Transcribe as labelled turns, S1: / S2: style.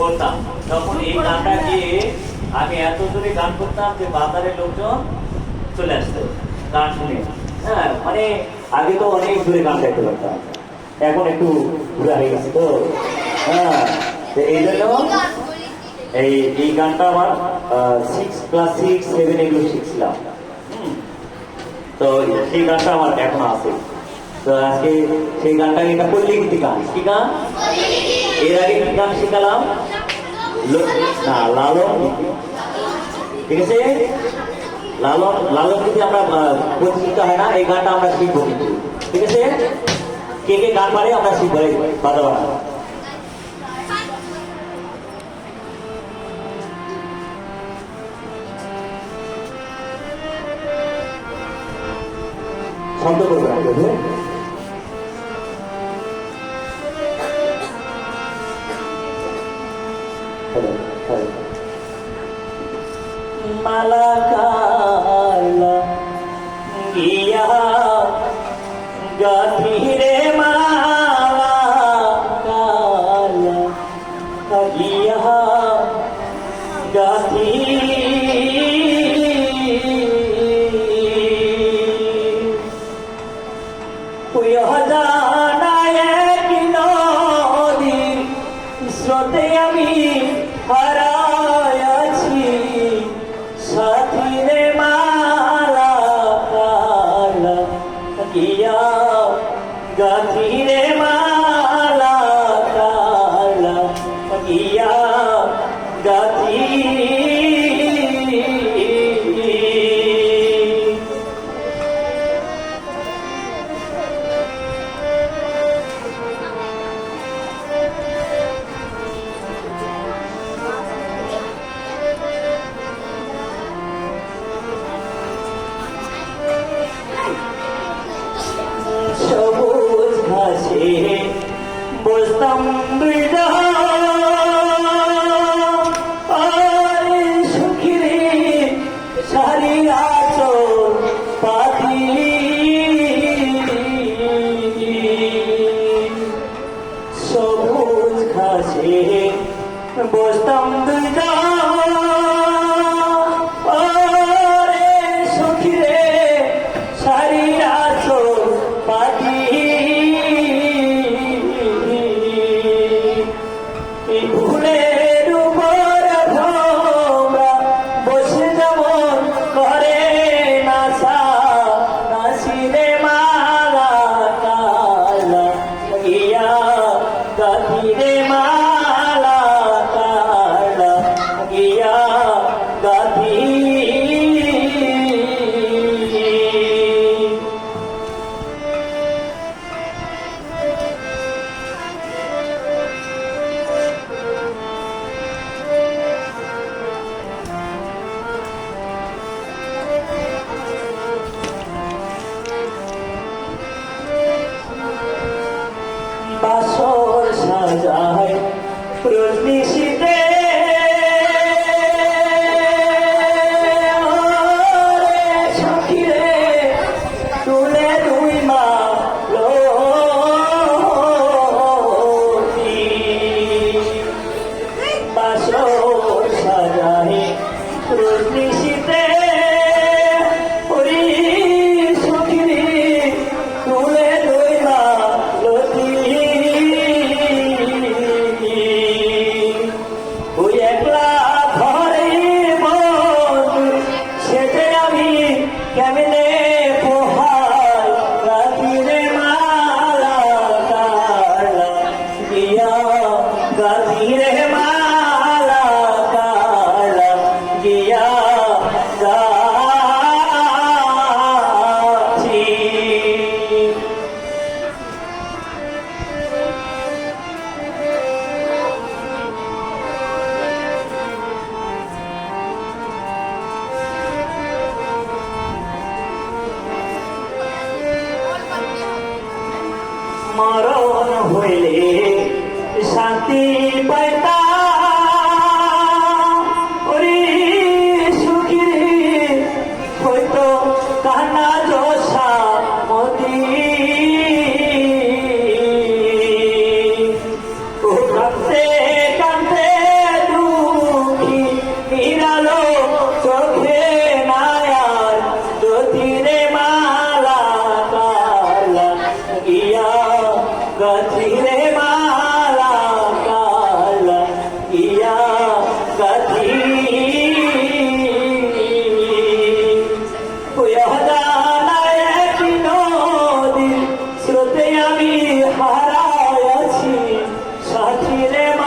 S1: করতাম তখন এই গানটা গিয়ে আমি এত দূরে গান করতাম যে বাজারের লোকজন চলে আসতো গান শুনে। হ্যাঁ মানে আগে তো অনেক দূরে গান গাইতে পারতাম। এখন একটু ঘুরে হয়ে গেছে তো। হ্যাঁ এই জন্য এই এই গানটা আমার সিক্স ক্লাস সিক্স সেভেন এগুলো শিখছিলাম। তো সেই গানটা আমার এখন আছে। তো আজকে সেই গানটা এটা পল্লীগীতি গান। কি গান? এর আগে কি গান শিখালাম? না লালন ঠিক আছে? লালন লালন গীতি আমরা প্রতিযোগিতা হয় না এই গানটা আমরা শিখব কিন্তু। ঠিক আছে? কে কে গান পারে আমরা শিখব বাজা বাজা। শব্দ করবে না গিয়া গাথিরে stumbled. সখীরে তুলে দুই মা 的悲。i'm Chile, Chile.